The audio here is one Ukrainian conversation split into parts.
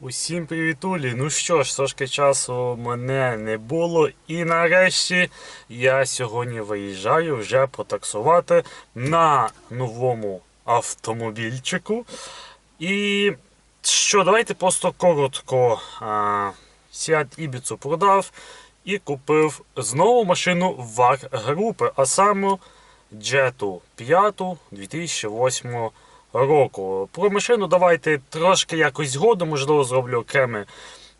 Усім привітулі! Ну що ж, трошки часу мене не було. І нарешті я сьогодні виїжджаю вже потаксувати на новому автомобільчику. І що, давайте просто коротко. А, Seat Ibiza продав і купив знову машину ВАГ групи, а саме Jetу 5 2008 року. Про машину давайте трошки якось згодом, можливо, зроблю окреме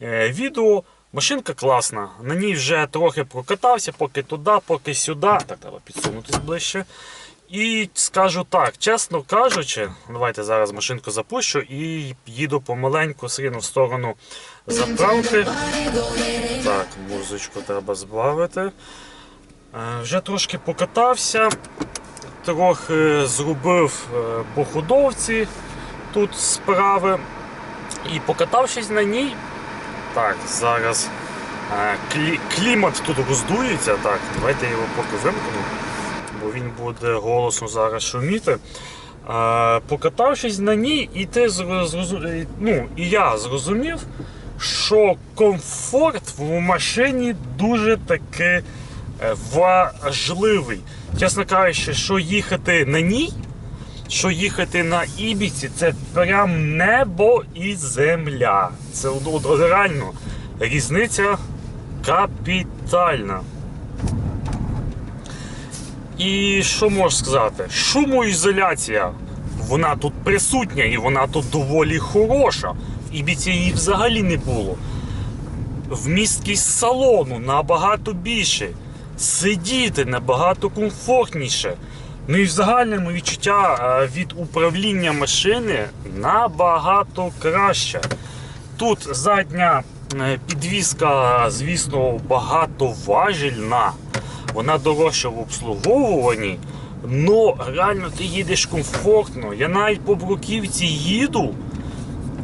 е, відео. Машинка класна. На ній вже трохи прокатався, поки туди, поки сюди. Так, треба підсунутися ближче. І скажу так, чесно кажучи, давайте зараз машинку запущу і їду помаленьку сріну в сторону заправки. Так, музичку треба збавити. Е, Вже трошки покатався, трохи зробив е, по ходовці тут справи. І покатавшись на ній, так, зараз е, клі, клімат тут роздується. Так, давайте я його поки вимкну, бо він буде голосно зараз шуміти. Е, Покатавшись на ній, і ти зро- зрозу- ну, і я зрозумів, що комфорт в машині дуже таки е, важливий. Чесно кажучи, що їхати на ній, що їхати на Ібіці, це прям небо і земля. Це реально різниця капітальна. І що можу сказати? Шумоізоляція. Вона тут присутня і вона тут доволі хороша. В Ібіці її взагалі не було. Вмісткість салону набагато більше. Сидіти набагато комфортніше. Ну і в загальному відчуття е, від управління машини набагато краще. Тут задня е, підвізка, звісно, багатоважільна. Вона дорожча в обслуговуванні. Но реально ти їдеш комфортно. Я навіть по бруківці їду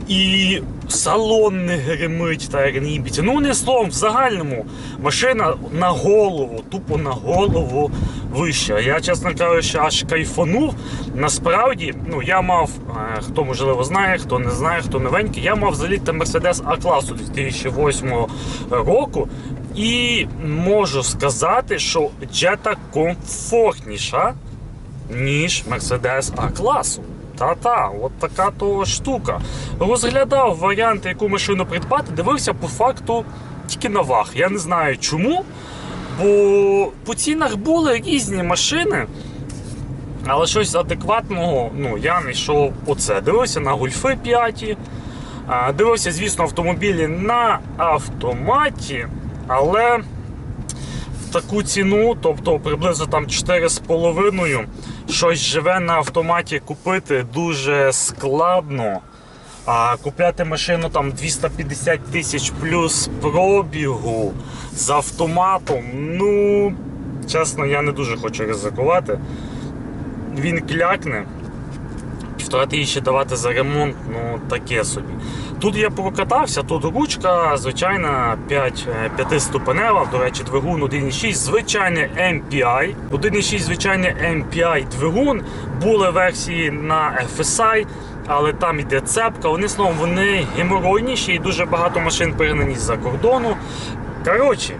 і салон не гримить та на Ну, не словом, в загальному машина на голову, тупо на голову вища. Я, чесно кажучи, аж кайфанув. Насправді, ну я мав, е, хто можливо знає, хто не знає, хто новенький, я мав заліти Mercedes А класу 2008 року. І можу сказати, що Jetta комфортніша, ніж Mercedes А класу. Та-та, от така то штука. Розглядав варіанти, яку машину придбати, дивився по факту тільки на ваг. Я не знаю чому. Бо по цінах були різні машини, але щось адекватного ну, я не йшов оце. Дивився на гульфи 5. Дивився, звісно, автомобілі на автоматі, але таку ціну, тобто приблизно там 4,5, щось живе на автоматі купити дуже складно. А купляти машину там 250 тисяч плюс пробігу з автоматом, ну, чесно, я не дуже хочу ризикувати. Він клякне. Півтора тисячі давати за ремонт, ну таке собі. Тут я прокатався, тут ручка, звичайна 5, 5 ступенева, до речі, двигун 1.6, звичайний MPI. 1.6 звичайний MPI двигун. Були версії на FSI, але там йде цепка. Вони словом, вони геморойніші і дуже багато машин перенані з-за кордону. Коротше,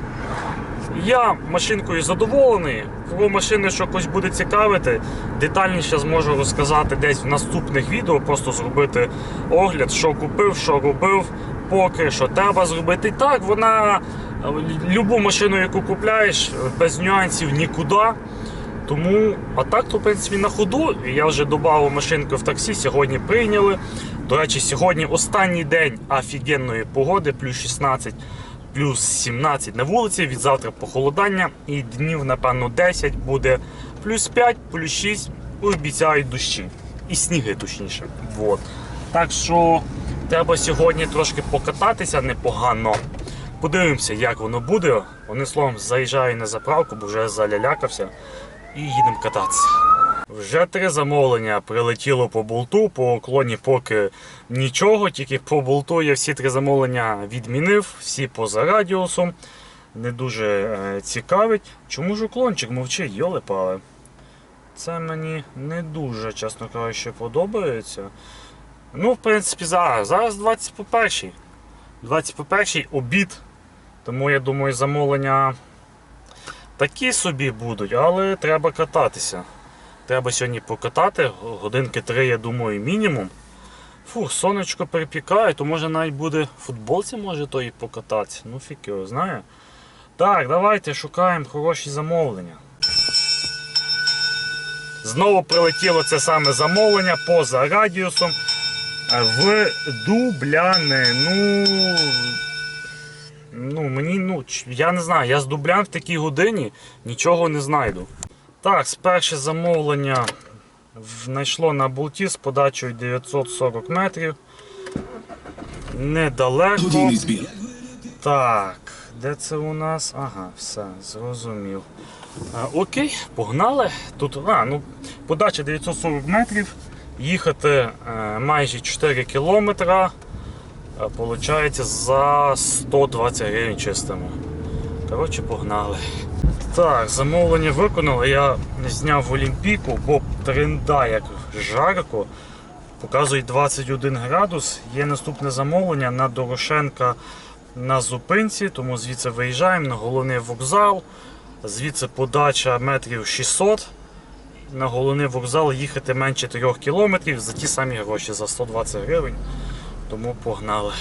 я машинкою задоволений. Про машини, що когось буде цікавити, детальніше зможу розказати десь в наступних відео, просто зробити огляд, що купив, що робив, поки що треба зробити. І так, вона любу машину, яку купляєш, без нюансів нікуди. Тому, а так, то в принципі на ходу. Я вже додав машинку в таксі, сьогодні прийняли. До речі, сьогодні останній день офігенної погоди, плюс 16, плюс 17 на вулиці. Від завтра похолодання і днів, напевно, 10 буде плюс 5, плюс 6. Обіцяють дощі. І сніги точніше. Вот. Так що треба сьогодні трошки покататися непогано. Подивимося, як воно буде. Вони словом заїжджаю на заправку, бо вже залялякався. І їдемо кататися. Вже три замовлення прилетіло по болту, по уклоні поки нічого, тільки по болту я всі три замовлення відмінив, всі поза радіусом. Не дуже е, цікавить. Чому ж уклончик мовчить, йоли пале. Це мені не дуже, чесно кажучи, подобається. Ну, в принципі, зараз. Зараз 21 20 по першій обід. Тому я думаю, замовлення такі собі будуть, але треба кататися. Треба сьогодні покатати, годинки три, я думаю, мінімум. Фух, сонечко припікає, то може навіть буде в футболці може то і покататися. Ну фік його знає. Так, давайте шукаємо хороші замовлення. Знову прилетіло це саме замовлення поза радіусом в Дубляни. Ну, ну мені, ну, я не знаю, я з Дублян в такій годині нічого не знайду. Так, перше замовлення знайшло на болті з подачею 940 метрів. Недалеко. Так, де це у нас? Ага, все, зрозумів. А, окей, погнали. Тут, а, ну, подача 940 метрів. Їхати е, майже 4 кілометра. Е, Получається за 120 гривень чистимо. Коротше, погнали. Так, замовлення виконали. Я зняв Олімпійку, бо тренда як жарко. Показує 21 градус. Є наступне замовлення на Дорошенка на зупинці, тому звідси виїжджаємо на головний вокзал. Звідси подача метрів 600. На головний вокзал їхати менше 3 кілометрів за ті самі гроші, за 120 гривень. Тому погнали.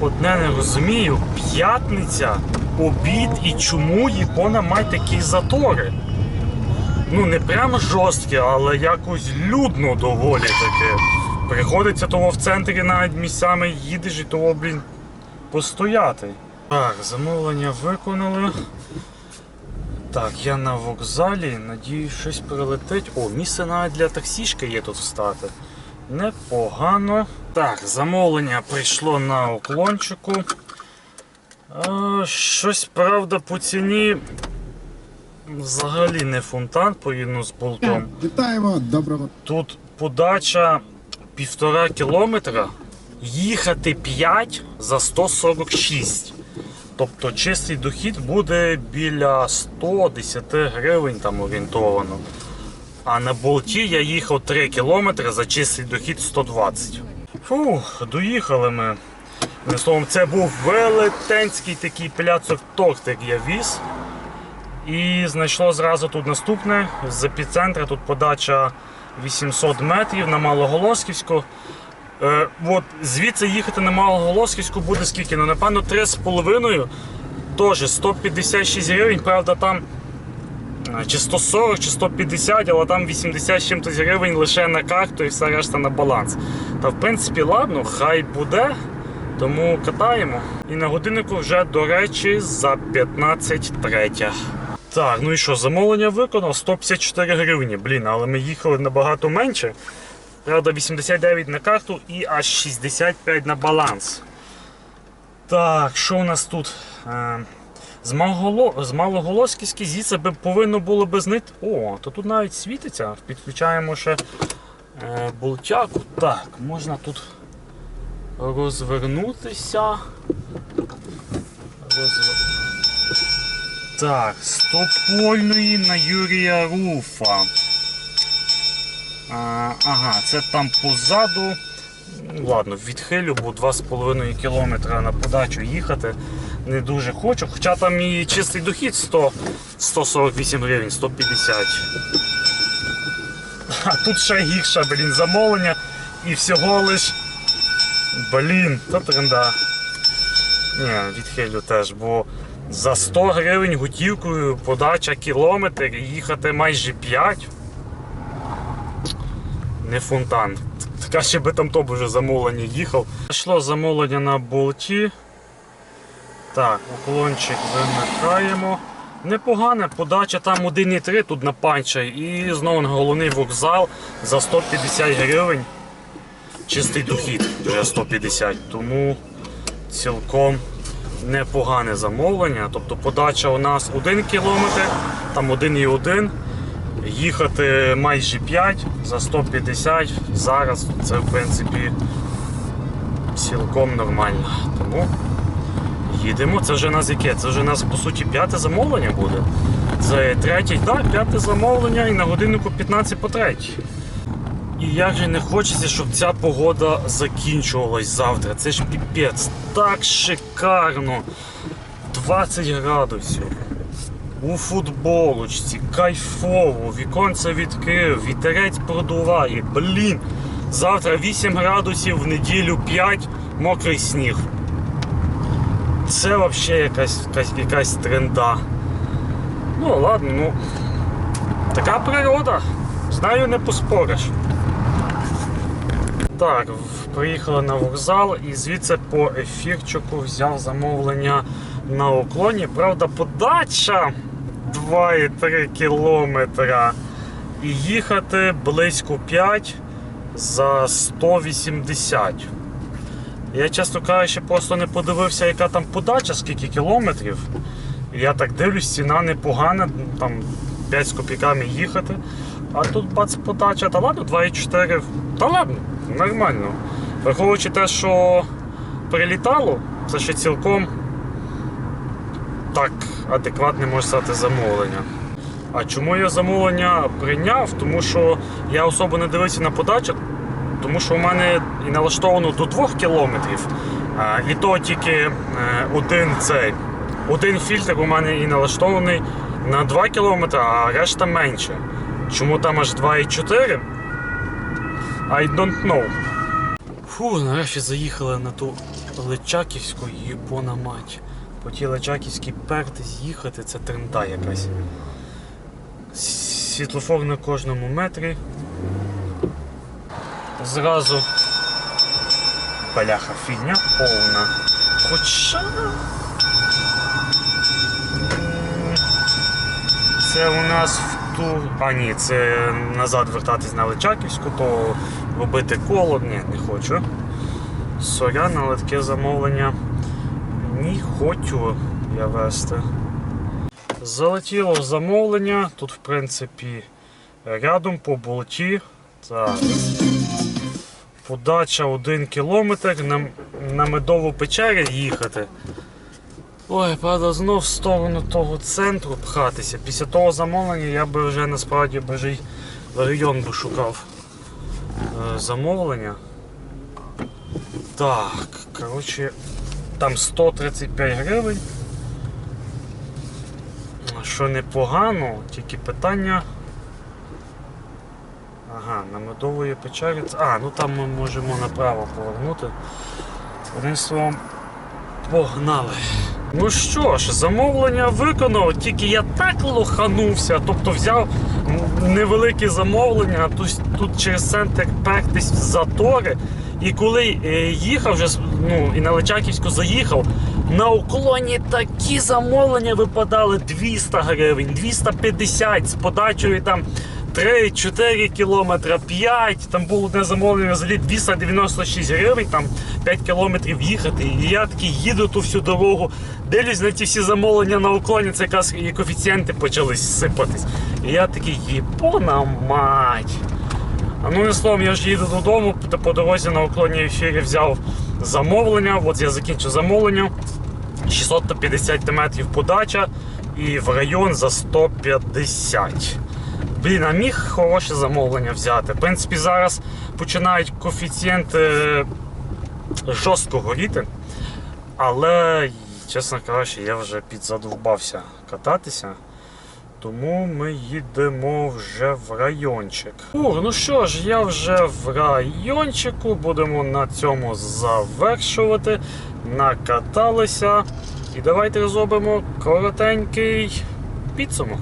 Одне не розумію, п'ятниця, обід і чому Япона має такі затори. Ну, не прямо жорсткі, але якось людно доволі таке. Приходиться того в центрі навіть місцями їдеш і того, блін, постояти. Так, замовлення виконали. Так, я на вокзалі, надіюсь, щось прилетить. О, місце навіть для таксішки є тут встати. Непогано. Так, замовлення прийшло на уклончику. А, щось, правда, по ціні взагалі не фонтан порівняно з болтом. Вітаємо, доброго. Тут подача півтора кілометра, їхати 5 за 146. Тобто чистий дохід буде біля 110 гривень там орієнтовано. А на болті я їхав 3 кілометри за чистий дохід 120. Фух, доїхали ми. Словом, це був велетенський такий пляцок тортик я віз. І знайшло зразу тут наступне. З епіцентра тут подача 800 метрів на Малоголосківську. Е, от звідси їхати на Малоголосківську буде скільки? Ну, напевно, 3,5. Теж 156 гривень, правда, там чи 140, чи 150, але там 80 з чимось гривень лише на карту і все решта на баланс. Та в принципі, ладно, хай буде. Тому катаємо. І на годиннику вже, до речі, за 15 третя. Так, ну і що, замовлення виконав 154 гривні. Блін, але ми їхали набагато менше. Правда, 89 на карту і аж 65 на баланс. Так, що у нас тут? З, Малголо... з Малоголосківський звідси би повинно було би знити. О, то тут навіть світиться. Підключаємо ще е, болтяку. Так, можна тут розвернутися. Розвер... Так, стопольної на Юрія Руфа. А, ага, це там позаду. Ладно, відхилю, бо 2,5 км на подачу їхати не дуже хочу. Хоча там і чистий дохід 100, 148 гривень, 150. А тут ще гірше, блін, замовлення і всього лиш. Блін, та тренда. Ні, відхилю теж, бо за 100 гривень готівкою подача кілометр і їхати майже 5. Не фонтан. Краще би там то вже замовлення їхав. Пішло замовлення на болті. Так, уклончик вимикаємо. Непогана подача там 1,3 тут на панча і знову на головний вокзал за 150 гривень. Чистий дохід вже 150, тому цілком непогане замовлення. Тобто подача у нас 1 кілометр, там 1,1. Їхати майже 5 за 150 зараз це в принципі цілком нормально. Тому їдемо. Це вже нас яке? Це вже нас по суті п'яте замовлення буде. Це третє, так, п'яте замовлення і на годиннику 15 по третій. І як же не хочеться, щоб ця погода закінчувалась завтра. Це ж піпець. Так шикарно. 20 градусів. У футболочці, кайфово, віконце відкрив, вітерець продуває. Блін. Завтра 8 градусів, в неділю 5, мокрий сніг. Це взагалі якась, якась, якась тренда. Ну ладно, ну. Така природа. Знаю, не поспориш. Так, приїхали на вокзал і звідси по ефірчику взяв замовлення на уклоні. Правда, подача 2,3 кілометра. І їхати близько 5 за 180. Я, чесно кажучи, просто не подивився, яка там подача, скільки кілометрів. Я так дивлюсь, ціна непогана, там 5 з копійками їхати. А тут бац подача, та ладно, 2,4. Та ладно, нормально. Враховуючи те, що прилітало, це ще цілком так адекватне може стати замовлення. А чому я замовлення прийняв? Тому що я особо не дивився на подачу, тому що у мене і налаштовано до 2 кілометрів. І то тільки е, один цей. Один фільтр у мене і налаштований на 2 кілометри, а решта менше. Чому там аж 2,4? I don't know. Фу, нарешті заїхали на ту Личаківську їбона мать. По тій Личаківській перти з'їхати, це тренда якась. Світлофор на кожному метрі. Зразу бляха фігня повна. Хоча. Це у нас в ту. А ні, це назад вертатись на Личаківську, то робити коло. Ні, не хочу. Сорян, але таке замовлення не хочу я вести. Залетіло замовлення. Тут, в принципі, рядом по болті. Так. Подача 1 кілометр на, на медову печері їхати. Ой, правда, знов в сторону того центру пхатися. Після того замовлення я би вже насправді божий район би шукав е, замовлення. Так, коротше, там 135 гривень. Що непогано, тільки питання. Ага, на медової печері. А, ну там ми можемо направо повернути. Одним словом, погнали. Ну що ж, замовлення виконав, тільки я так лоханувся, тобто взяв невелике замовлення, тут, тут через центр пектись в затори. І коли е, їхав вже ну, і на Личаківську заїхав, на уклоні такі замовлення випадали 200 гривень, 250 з подачею там 3-4 кілометри, 5. Там було одне замовлення взагалі 296 гривень, там 5 кілометрів їхати. І я такий їду ту всю дорогу, дивлюсь на ті всі замовлення на уклоні, це якраз і коефіцієнти почали сипатись. І я такий, єбона мать. А ну не словом, я ж їду додому, по дорозі на уклоні ефірі взяв замовлення. От я закінчив замовлення. 650 метрів подача і в район за 150. Блін, а міг хороше замовлення взяти. В принципі, зараз починають коефіцієнти жорстко горіти. Але, чесно кажучи, я вже підзадовбався кататися. Тому ми їдемо вже в райончик. Ух, ну що ж, я вже в райончику. Будемо на цьому завершувати. Накаталися. І давайте зробимо коротенький підсумок.